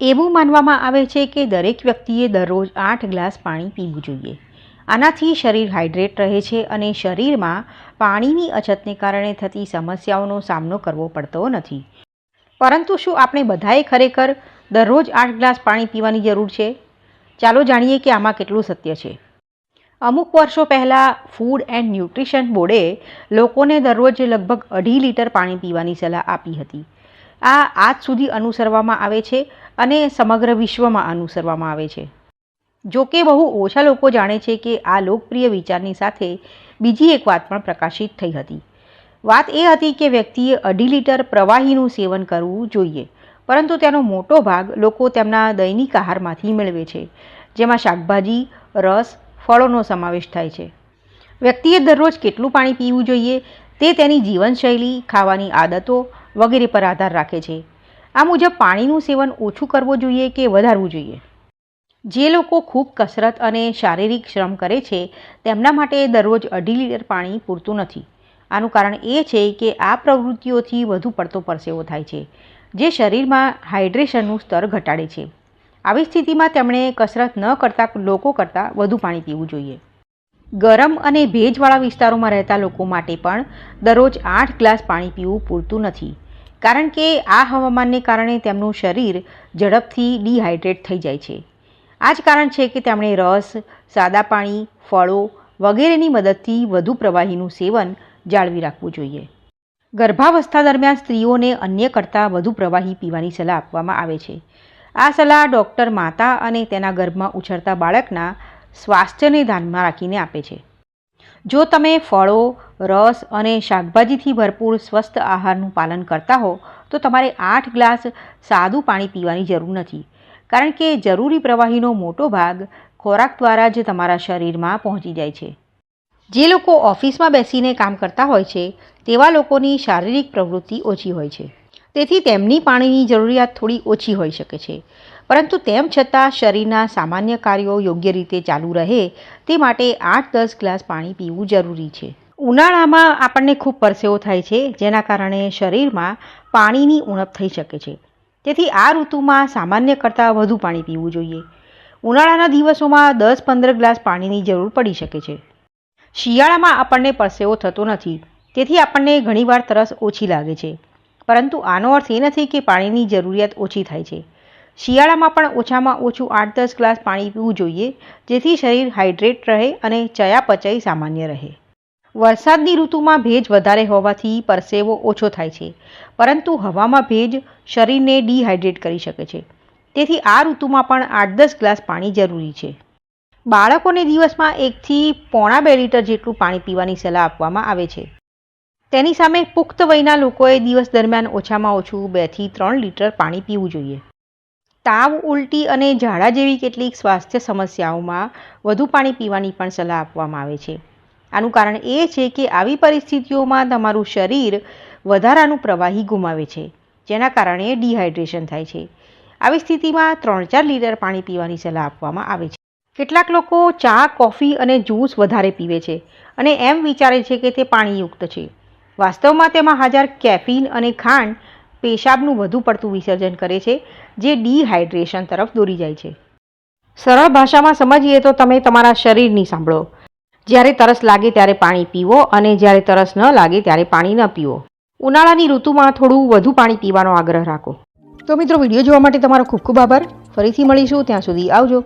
એવું માનવામાં આવે છે કે દરેક વ્યક્તિએ દરરોજ આઠ ગ્લાસ પાણી પીવું જોઈએ. આનાથી શરીર હાઇડ્રેટ રહે છે અને શરીરમાં પાણીની અછતને કારણે થતી સમસ્યાઓનો સામનો કરવો પડતો નથી. પરંતુ શું આપણે બધાએ ખરેખર દરરોજ આઠ ગ્લાસ પાણી પીવાની જરૂર છે? ચાલો જાણીએ કે આમાં કેટલું સત્ય છે. અમુક વર્ષો પહેલાં ફૂડ એન્ડ ન્યુટ્રિશન બોર્ડે લોકોને દરરોજ લગભગ અઢી લીટર પાણી પીવાની સલાહ આપી હતી. આ આજ સુધી અનુસરવામાં આવે છે અને સમગ્ર વિશ્વમાં અનુસરવામાં આવે છે. જો કે બહુ ઓછા લોકો જાણે છે કે આ લોકપ્રિય વિચારની સાથે બીજી એક વાત પણ પ્રકાશિત થઈ હતી. વાત એ હતી કે વ્યક્તિએ અઢી લીટર પ્રવાહીનું સેવન કરવું જોઈએ, પરંતુ તેનો મોટો ભાગ લોકો તેમના દૈનિક આહારમાંથી મેળવે છે, જેમાં શાકભાજી, રસ, ફળોનો સમાવેશ થાય છે. વ્યક્તિએ દરરોજ કેટલું પાણી પીવું જોઈએ તે તેની જીવનશૈલી, ખાવાની આદતો વગેરે પર આધાર રાખે છે. આ મુજબ પાણીનું સેવન ઓછું કરવું જોઈએ કે વધારવું જોઈએ? જે લોકો ખૂબ કસરત અને શારીરિક શ્રમ કરે છે, તેમના માટે દરરોજ અઢી લીટર પાણી પૂરતું નથી. આનું કારણ એ છે કે આ પ્રવૃત્તિઓથી વધુ પડતો પરસેવો થાય છે, જે શરીરમાં હાઇડ્રેશનનું સ્તર ઘટાડે છે. આવી સ્થિતિમાં તેમણે કસરત ન કરતા લોકો કરતાં વધુ પાણી પીવું જોઈએ. ગરમ અને ભેજવાળા વિસ્તારોમાં રહેતા લોકો માટે પણ દરરોજ આઠ ગ્લાસ પાણી પીવું પૂરતું નથી. કારણ કે આ હવામાનને કારણે તેમનું શરીર ઝડપથી ડિહાઇડ્રેટ થઈ જાય છે. આ જ કારણ છે કે તેમણે રસ, સાદા પાણી, ફળો વગેરેની મદદથી વધુ પ્રવાહીનું સેવન જાળવી રાખવું જોઈએ. ગર્ભાવસ્થા દરમિયાન સ્ત્રીઓને અન્ય કરતાં વધુ પ્રવાહી પીવાની સલાહ આપવામાં આવે છે. આ સલાહ ડૉક્ટર માતા અને તેના ગર્ભમાં ઉછળતા બાળકના સ્વાસ્થ્યને ધ્યાનમાં રાખીને આપે છે. જો તમે ફળો રસ અને શાકભાજીથી ભરપૂર સ્વસ્થ આહારનું પાલન કરતા હો, તો તમારે આઠ ગ્લાસ સાદું પાણી પીવાની જરૂર નથી. કારણ કે જરૂરી પ્રવાહીનો મોટો ભાગ ખોરાક દ્વારા જ તમારા શરીરમાં પહોંચી જાય છે. જે લોકો ઓફિસમાં બેસીને કામ કરતા હોય છે, તેવા લોકોની શારીરિક પ્રવૃત્તિ ઓછી હોય છે. તેથી તેમની પાણીની જરૂરિયાત થોડી ઓછી હોઈ શકે છે. પરંતુ તેમ છતાં શરીરના સામાન્ય કાર્યો યોગ્ય રીતે ચાલુ રહે, તે માટે આઠ દસ ગ્લાસ પાણી પીવું જરૂરી છે. ઉનાળામાં આપણને ખૂબ પરસેવો થાય છે, જેના કારણે શરીરમાં પાણીની ઉણપ થઈ શકે છે. તેથી આ ઋતુમાં સામાન્ય કરતાં વધુ પાણી પીવું જોઈએ. ઉનાળાના દિવસોમાં દસ પંદર ગ્લાસ પાણીની જરૂર પડી શકે છે. શિયાળામાં આપણને પરસેવો થતો નથી, તેથી આપણને ઘણીવાર તરસ ઓછી લાગે છે. પરંતુ આનો અર્થ એ નથી કે પાણીની જરૂરિયાત ઓછી થાય છે. શિયાળામાં પણ ઓછામાં ઓછું આઠ દસ ગ્લાસ પાણી પીવું જોઈએ, જેથી શરીર હાઇડ્રેટ રહે અને ચયાપચય સામાન્ય રહે. વરસાદની ઋતુમાં ભેજ વધારે હોવાથી પરસેવો ઓછો થાય છે. પરંતુ હવામાં ભેજ શરીરને ડિહાઇડ્રેટ કરી શકે છે. તેથી આ ઋતુમાં પણ આઠ દસ ગ્લાસ પાણી જરૂરી છે. બાળકોને દિવસમાં એકથી પોણા બે લીટર જેટલું પાણી પીવાની સલાહ આપવામાં આવે છે. તેની સામે પુખ્ત વયના લોકોએ દિવસ દરમિયાન ઓછામાં ઓછું બેથી ત્રણ લીટર પાણી પીવું જોઈએ. તાવ, ઉલટી અને ઝાડા જેવી કેટલીક સ્વાસ્થ્ય સમસ્યાઓમાં વધુ પાણી પીવાની પણ સલાહ આપવામાં આવે છે. આનું કારણ એ છે કે આવી પરિસ્થિતિઓમાં તમારું શરીર વધારાનું પ્રવાહી ગુમાવે છે, જેના કારણે ડિહાઇડ્રેશન થાય છે. આવી સ્થિતિમાં ત્રણ ચાર લીટર પાણી પીવાની સલાહ આપવામાં આવે છે. કેટલાક લોકો ચા, કોફી અને જ્યુસ વધારે પીવે છે અને એમ વિચારે છે કે તે પાણીયુક્ત છે. વાસ્તવમાં તેમાં હાજર કેફીન અને ખાંડ પેશાબનું વધુ પડતું વિસર્જન કરે છે, જે ડિહાઇડ્રેશન તરફ દોરી જાય છે. સરળ ભાષામાં સમજીએ તો તમે તમારા શરીરની સાંભળો. જ્યારે તરસ લાગે ત્યારે પાણી પીવો અને જ્યારે તરસ ન લાગે ત્યારે પાણી ન પીવો. ઉનાળાની ઋતુમાં થોડું વધુ પાણી પીવાનો આગ્રહ રાખો. તો મિત્રો, વીડિયો જોવા માટે તમારો ખૂબ ખૂબ આભાર. ફરીથી મળીશું, ત્યાં સુધી આવજો.